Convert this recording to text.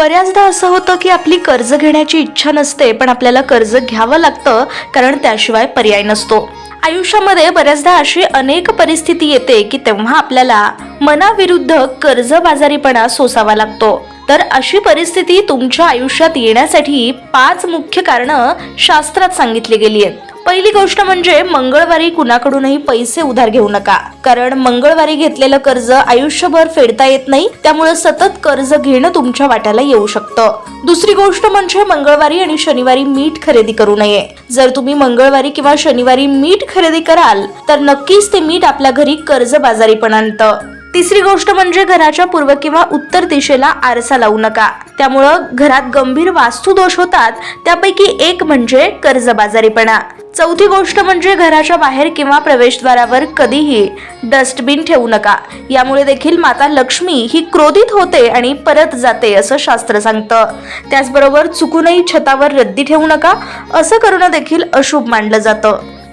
बऱ्याचदा असं होतं की आपली कर्ज घेण्याची इच्छा नसते पण आपल्याला कर्ज घ्यावं लागतं कारण त्याशिवाय पर्याय नसतो. आयुष्यामध्ये बऱ्याचदा अशी अनेक परिस्थिती येते की तेव्हा आपल्याला मनाविरुद्ध कर्जबाजारीपणा सोसावा लागतो. तर अशी परिस्थिती तुमच्या आयुष्यात येण्यासाठी पाच मुख्य कारणं शास्त्रात सांगितली गेली आहेत. पहिली गोष्ट म्हणजे मंगळवारी कुणाकडूनही पैसे उधार घेऊ नका. कारण मंगळवारी घेतलेलं कर्ज आयुष्यभर फेडता येत नाही त्यामुळे सतत कर्ज घेणं तुमच्या वाट्याला येऊ शकतं. दुसरी गोष्ट म्हणजे मंगळवारी आणि शनिवारी मीठ खरेदी करू नये. जर तुम्ही मंगळवारी किंवा शनिवारी मीठ खरेदी कराल तर नक्कीच ते मीठ आपल्या घरी कर्जबाजारीपणा आणतं. तिसरी गोष्ट म्हणजे घराच्या पूर्व किंवा उत्तर दिशेला आरसा लावू नका. त्यामुळं घरात गंभीर वास्तुदोष होतात त्यापैकी एक म्हणजे कर्जबाजारीपणा चौथी गोष्ट म्हणजे घराच्या बाहेर किंवा प्रवेशद्वारावर कधीही डस्टबिन ठेवू नका. यामुळे देखील माता लक्ष्मी ही क्रोधित होते आणि परत जाते असं शास्त्र सांगतं. त्याचबरोबर चुकूनही छतावर रद्दी ठेवू नका असं करणं देखील अशुभ मानलं जातं.